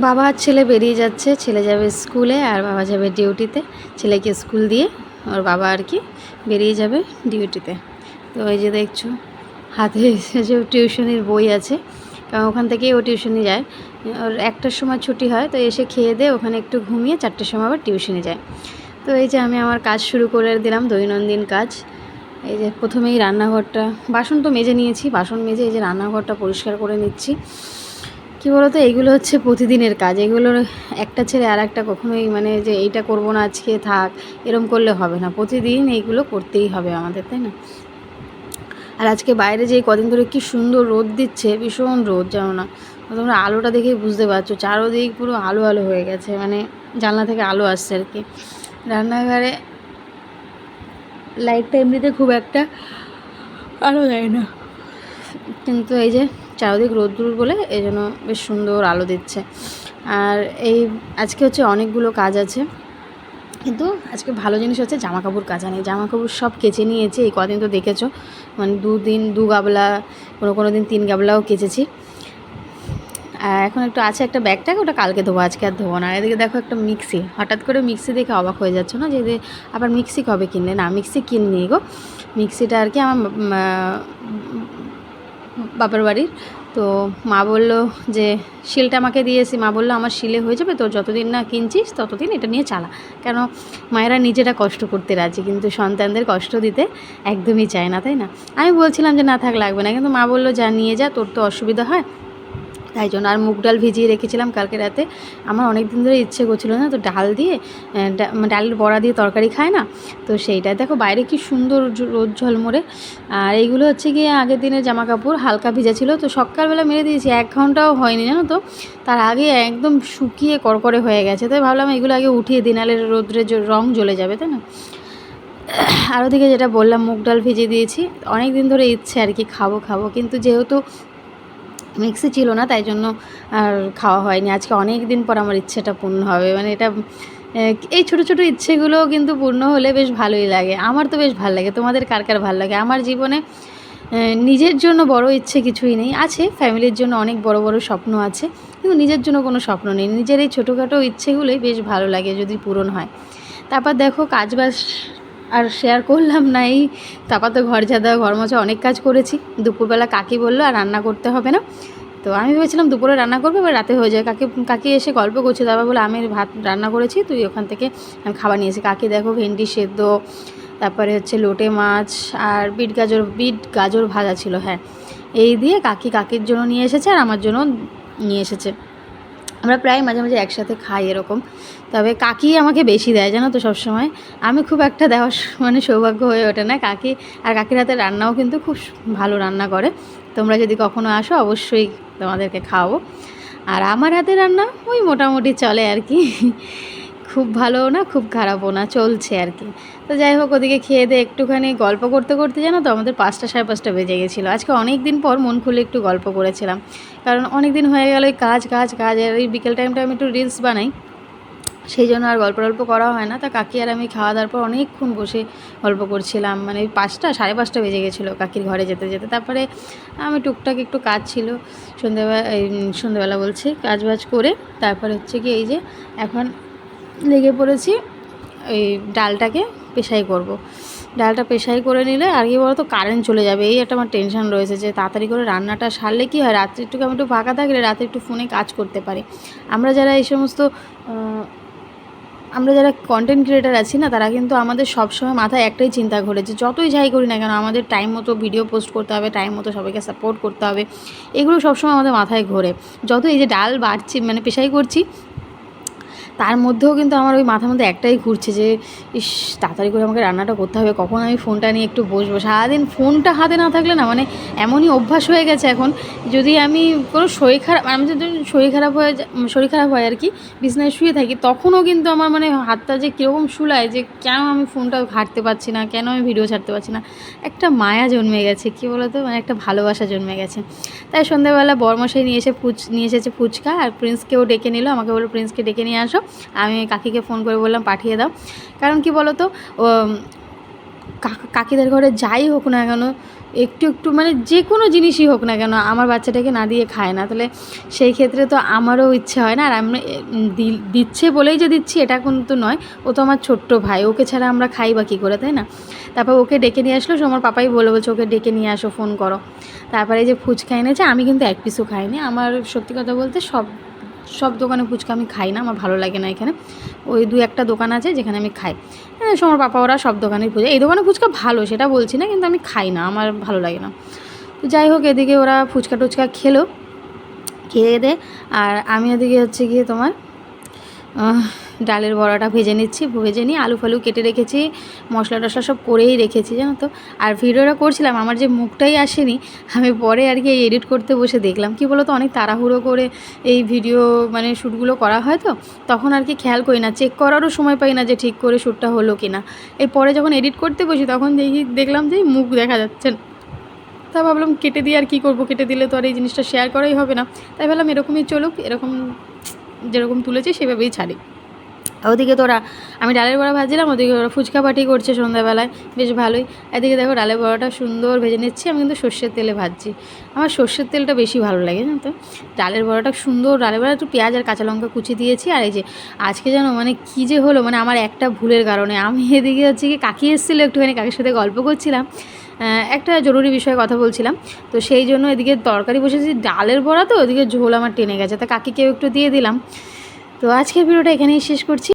বাবা আর ছেলে বেরিয়ে যাচ্ছে। ছেলে যাবে স্কুলে আর বাবা যাবে ডিউটিতে। ছেলেকে স্কুল দিয়ে ওর বাবা আর কি বেরিয়ে যাবে ডিউটিতে। তো এই যে দেখছ, হাতে যে টিউশনির বই আছে, কারণ ওখান থেকেই ও টিউশনি যায়। ওর একটার সময় ছুটি হয়, তো এসে খেয়ে দিয়ে ওখানে একটু ঘুমিয়ে চারটের সময় আবার টিউশনে যায়। তো এই যে আমি আমার কাজ শুরু করে দিলাম, দৈনন্দিন কাজ। এই যে প্রথমেই রান্নাঘরটা, বাসন তো মেজে নিয়েছি, বাসন মেজে এই যে রান্নাঘরটা পরিষ্কার করে নিচ্ছি। কী বলতো এইগুলো হচ্ছে প্রতিদিনের কাজ। এগুলোর একটা ছেড়ে আর একটা কখনোই মানে যে এইটা করব না, আজকে থাক, এরম করলে হবে না। প্রতিদিন এইগুলো করতেই হবে আমাদের, তাই না? আর আজকে বাইরে যে কদিন ধরে কি সুন্দর রোদ দিচ্ছে, ভীষণ রোদ, জানো না? তোমরা আলোটা দেখেই বুঝতে পারছ, চারোদিক পুরো আলো আলো হয়ে গেছে মানে জানলা থেকে আলো আসছে আর কি। রান্নাঘরে লাইটটা এমনিতে খুব একটা আলো দেয় না। কিন্তু এই যে চারদিক রোদ্দুর বলে এই জন্য বেশ সুন্দর আলো দিচ্ছে। আর এই আজকে হচ্ছে অনেকগুলো কাজ আছে। কিন্তু আজকে ভালো জিনিস হচ্ছে জামা কাপড় কাচা নেই। জামা কাপড় সব কেচে নিয়েছে, এই কদিন তো দেখেছ। মানে দুদিন দু গাবলা, কোনো কোনো দিন তিন গাবলাও কেচেছি। আর এখন একটু আছে একটা ব্যাগটাকে, ওটা কালকে ধোবো, আজকে আর ধোবো না। এদিকে দেখো একটা মিক্সি, হঠাৎ করে মিক্সি দেখে অবাক হয়ে যাচ্ছে না যে যে আবার মিক্সি কবে কিনলে? না, মিক্সি কিননি গো। মিক্সিটা আর কি আমার বাপের বাড়ির তো মা বলল যে, শিলটা আমাকে দিয়েছি। মা বলল, আমার শিলে হয়ে যাবে তো যতদিন না কিনছিস, ততদিন এটা নিয়ে চালা। কেন, মায়েরা নিজেরা কষ্ট করতে রাজি, কিন্তু সন্তানদের কষ্ট দিতে একদমই চায় না, তাই না? আমি বলছিলাম যে, না থাক, লাগবে না। কিন্তু মা বলল, যা নিয়ে যা, তোর তো অসুবিধা হয় তাই জন্য আর মুগ ডাল ভিজিয়ে রেখেছিলাম কালকে রাতে। আমার অনেক দিন ধরে ইচ্ছে করছিল না তো ডাল দিয়ে মানে ডালের বড়া দিয়ে তরকারি খায় না? তো সেইটা। দেখো বাইরে কি সুন্দর রোদ ঝলমরে। আর এইগুলো হচ্ছে গিয়ে আগের দিনের জামা কাপড় হালকা ভিজা ছিল। তো সকালবেলা মেরে দিয়েছি, এক ঘন্টাও হয়নি জানো তো? তার আগে একদম শুকিয়ে করকরে হয়ে গেছে। তাই ভাবলাম এগুলো আগে উঠিয়ে দিনালের রোদ্রে রং জ্বলে যাবে, তাই না? আর ওদিকে যেটা বললাম, মুগ ডাল ভিজিয়ে দিয়েছি। অনেক দিন ধরে ইচ্ছে আর কি, খাব খাব। কিন্তু যেহেতু মিক্সি ছিল না, তাই জন্য আর খাওয়া হয়নি। আজকে অনেক দিন পর আমার ইচ্ছেটা পূর্ণ হবে। মানে এটা এই ছোটো ছোটো ইচ্ছেগুলো কিন্তু পূর্ণ হলে বেশ ভালোই লাগে। আমার তো বেশ ভালো লাগে। তোমাদের কার কার ভালো লাগে? আমার জীবনে নিজের জন্য বড় ইচ্ছে কিছুই নেই। আছে, ফ্যামিলির জন্য অনেক বড় বড় স্বপ্ন আছে, কিন্তু নিজের জন্য কোনো স্বপ্ন নেই। নিজের এই ছোটোখাটো ইচ্ছেগুলোই বেশ ভালো লাগে যদি পূরণ হয়। তারপর দেখো কাজ বাজ আর শেয়ার করলাম না এই তারপর তো ঘর ঝাড়া ঘর মোছা অনেক কাজ করেছি। দুপুরবেলা কাকি বলল, আর রান্না করতে হবে না। তো আমি ভেবেছিলাম দুপুরে রান্না করবে, এবার রাতে হয়ে যায়। কাকি কাকি এসে গল্প করছে, তারপর বলে আমি ভাত রান্না করেছি, তুই ওখান থেকে আমি খাবার নিয়েছি কাকি দেখো ভেন্ডি সেদ্ধ, তারপরে হচ্ছে লোটে মাছ আর বিট গাজর বিট গাজর ভাজা ছিল হ্যাঁ। এই দিয়ে কাকি কাকির জন্য নিয়ে এসেছে আর আমার জন্য নিয়ে এসেছে। আমরা প্রায় মাঝে মাঝে একসাথে খাই এরকম। তবে কাকি আমাকে বেশি দেয়, জানো তো সবসময়। আমি খুব একটা দেওয়ার মানে সৌভাগ্য হয়ে ওঠে না কাকি। আর কাকির হাতে রান্নাও কিন্তু খুব ভালো রান্না করে। তোমরা যদি কখনো আসো, অবশ্যই তোমাদেরকে খাওয়াবো। আর আমার হাতে রান্না ওই মোটামুটি চলে আর কি। খুব ভালোও না, খুব খারাপও না, চলছে আর কি। তো যাই হোক, ওদিকে খেয়ে দিয়ে একটুখানি গল্প করতে করতে জানো তো আমাদের পাঁচটা সাড়ে পাঁচটা বেজে গেছিল। আজকে অনেক দিন পর মন খুলে একটু গল্প করেছিলাম। কারণ অনেক দিন হয়ে গেল ওই কাজ কাজ কাজ, আর ওই বিকেল টাইমটা আমি একটু রিলস বানাই। সেই জন্য আর গল্প টল্প করা হয় না। তা কাকি আর আমি খাওয়া দাওয়ার পর অনেকক্ষণ বসে গল্প করছিলাম। মানে ওই পাঁচটা সাড়ে পাঁচটা বেজে গেছিল কাকির ঘরে যেতে যেতে। তারপরে আমি টুকটাক একটু কাজ ছিল। সন্ধ্যেবেলা সন্ধ্যেবেলা বলছি, কাজ বাজ করে। তারপরে হচ্ছে কি এই যে এখন লেগে পড়েছি, এই ডালটাকে পেশাই করব। ডালটা পেশাই করে নিলে আর কি বলতো কারেন্ট চলে যাবে। এই একটা আমার টেনশন রয়েছে যে তাড়াতাড়ি করে রান্নাটা সারলে কি হয়? রাত্রে একটু আমি একটু ফাঁকা থাকলে রাতে একটু ফোনে কাজ করতে পারি। আমরা যারা এই সমস্ত আমরা যারা কন্টেন্ট ক্রিয়েটার আছি না, তারা কিন্তু আমাদের সবসময় মাথায় একটাই চিন্তা ঘুরে যে যতই যাই করি না কেন, আমাদের টাইম মতো ভিডিও পোস্ট করতে হবে টাইম মতো সবাইকে সাপোর্ট করতে হবে। এগুলো সবসময় আমাদের মাথায় ঘোরে। যত এই যে ডাল বাড়ছি মানে পেশাই করছি তার মধ্যেও কিন্তু আমার ওই মাথার মধ্যে একটাই ঘুরছে যে, ইস, তাড়াতাড়ি করে আমাকে রান্নাটা করতে হবে। কখন আমি ফোনটা নিয়ে একটু বসবো? সারাদিন ফোনটা হাতে না থাকলে না মানে এমনই অভ্যাস হয়ে গেছে এখন। যদি আমি কোনো শরীর খারাপ আমি যদি শরীর খারাপ হয়ে শরীর খারাপ হয় আর কি, বিছনায় শুয়ে থাকি, তখনও কিন্তু আমার মানে হাতটা যে কীরকম শুলায় যে কেন আমি ফোনটা ঘাঁটতে পারছি না, কেন আমি ভিডিও ছাড়তে পারছি না, একটা মায়া জন্মে গেছে, কী বলতো? মানে একটা ভালোবাসা জন্মে গেছে। তাই সন্ধ্যাবেলা বরমশাই নিয়ে এসে ফুচ নিয়ে এসেছে ফুচকা, আর প্রিন্সকেও ডেকে নিল। আমাকে বলল প্রিন্সকে ডেকে নিয়ে আসো। আমি কাকিকে ফোন করে বললাম, পাঠিয়ে দাও। কারণ কি বলো তো কাকিদের ঘরে যাই হোক না কেন, একটু একটু মানে যে কোনো জিনিসই হোক না কেন, আমার বাচ্চাটাকে না দিয়ে খায় না। তাহলে সেই ক্ষেত্রে তো আমারও ইচ্ছে হয় না, আর আমি দিচ্ছে বলেই যে দিচ্ছি, এটা কিন্তু নয়। ও তো আমার ছোট্ট ভাই, ওকে ছাড়া আমরা খাই বা কী করে, তাই না? তারপর ওকে ডেকে নিয়ে আসলো আমার পাপাই বলে বলছে, ওকে ডেকে নিয়ে আসো, ফোন করো। তারপরে এই যে ফুচকা এনেছে, আমি কিন্তু এক পিসও খাইনি। আমার সত্যি কথা বলতে সব সব দোকানে ফুচকা আমি খাই না, আমার ভালো লাগে না এখানে। ওই দু একটা দোকান আছে যেখানে আমি খাই। হ্যাঁ সোমার পাপা ওরা সব দোকানেই ফুচকা। এই দোকানে ফুচকা ভালো, সেটা বলছি না, কিন্তু আমি খাই না, আমার ভালো লাগে না। তো যাই হোক, এদিকে ওরা ফুচকা টুচকা খেলো, খেয়ে দে, আর আমি এদিকে হচ্ছে গিয়ে তোমার ডালের বড়াটা ভেজে নিচ্ছি, ভেজে নিয়ে আলু ফালু কেটে রেখেছি, মশলা টশলা সব করেই রেখেছি, জানো তো। আর ভিডিওটা করছিলাম, আমার যে মুখটাই আসেনি, আমি পরে আর কি এডিট করতে বসে দেখলাম। কি বলো তো অনেক তাড়াহুড়ো করে এই ভিডিও মানে শ্যুটগুলো করা হয় তো, তখন আর কি খেয়াল করি না চেক করারও সময় পাই না যে ঠিক করে শ্যুটটা হলো কি না এই পরে যখন এডিট করতে বসি, তখন দেখি, দেখলাম যে মুখ দেখা যাচ্ছে তা ভাবলাম কেটে দিয়ে আর কী করব, কেটে দিলে তো আর এই জিনিসটা শেয়ার করাই হবে না। তাই ভাবলাম এরকমই চলুক, এরকম যেরকম তুলেছি সেভাবেই ছাড়ি। ওদিকে তোরা আমি ডালের বড়া ভাজছিলাম, ওদিকে ওরা ফুচকা পাটি করছে সন্ধ্যাবেলায়। বেশ ভালোই। এদিকে দেখো ডালের বড়াটা সুন্দর ভেজে নিচ্ছি, আমি কিন্তু সর্ষের তেলে ভাজছি। আমার সর্ষের তেলটা বেশি ভালো লাগে, জানো তো? ডালের বড়াটা সুন্দর, ডালের বড়া একটু পেঁয়াজ আর কাঁচা লঙ্কা কুচি দিয়েছি, আর এই যে আজকে যেন মানে কী যে হলো মানে আমার একটা ভুলের কারণে। আমি এদিকে হচ্ছে কি কাকি এসেছিল, একটুখানি কাকির সাথে গল্প করছিলাম। একটা জরুরি বিষয়ে কথা বলছিলাম। তো সেই জন্য এদিকে তরকারি বসেছি, ডালের বড়া তো, ওদিকে ঝোল আমার টেনে গেছে। তা কাকিকেও একটু দিয়ে দিলাম। তো আজকের ভিডিওটা এখানেই শেষ করছি।